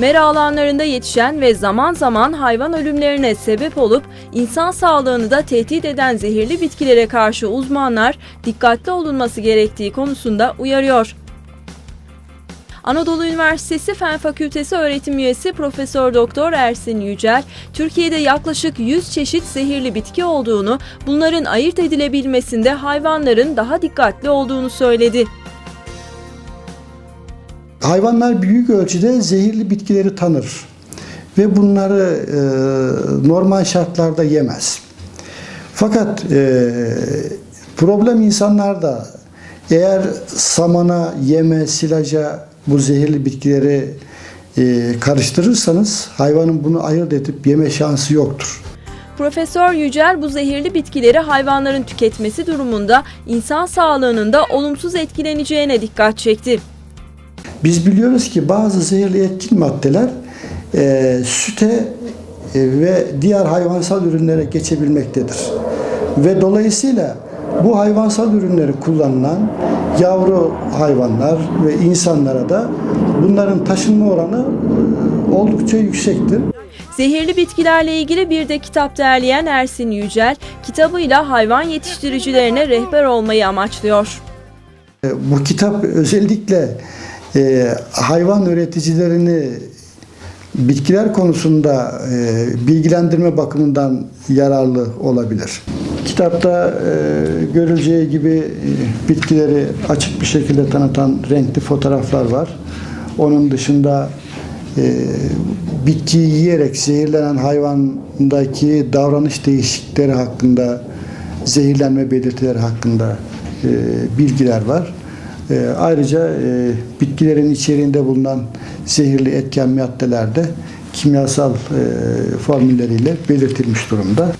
Mera alanlarında yetişen ve zaman zaman hayvan ölümlerine sebep olup insan sağlığını da tehdit eden zehirli bitkilere karşı uzmanlar dikkatli olunması gerektiği konusunda uyarıyor. Anadolu Üniversitesi Fen Fakültesi öğretim üyesi Profesör Doktor Ersin Yücel, Türkiye'de yaklaşık 100 çeşit zehirli bitki olduğunu, bunların ayırt edilebilmesinde hayvanların daha dikkatli olduğunu söyledi. Hayvanlar büyük ölçüde zehirli bitkileri tanır ve bunları e, normal şartlarda yemez. Fakat e, problem insanlarda eğer samana, yeme, silaca bu zehirli bitkileri e, karıştırırsanız hayvanın bunu ayırt edip yeme şansı yoktur. Profesör Yücel bu zehirli bitkileri hayvanların tüketmesi durumunda insan sağlığının da olumsuz etkileneceğine dikkat çekti. Biz biliyoruz ki bazı zehirli etkin maddeler e, süte e, ve diğer hayvansal ürünlere geçebilmektedir. Ve dolayısıyla bu hayvansal ürünleri kullanılan yavru hayvanlar ve insanlara da bunların taşınma oranı e, oldukça yüksektir. Zehirli bitkilerle ilgili bir de kitap derleyen Ersin Yücel, kitabıyla hayvan yetiştiricilerine rehber olmayı amaçlıyor. E, Bu kitap özellikle e, hayvan üreticilerini bitkiler konusunda e, bilgilendirme bakımından yararlı olabilir. Kitapta e, görüleceği gibi e, bitkileri açık bir şekilde tanıtan renkli fotoğraflar var. Onun dışında e, bitkiyi yiyerek zehirlenen hayvandaki davranış değişiklikleri hakkında, zehirlenme belirtileri hakkında e, bilgiler var. E, ayrıca e, bitkilerin içeriğinde bulunan zehirli etken maddeler de kimyasal e, formülleriyle belirtilmiş durumda.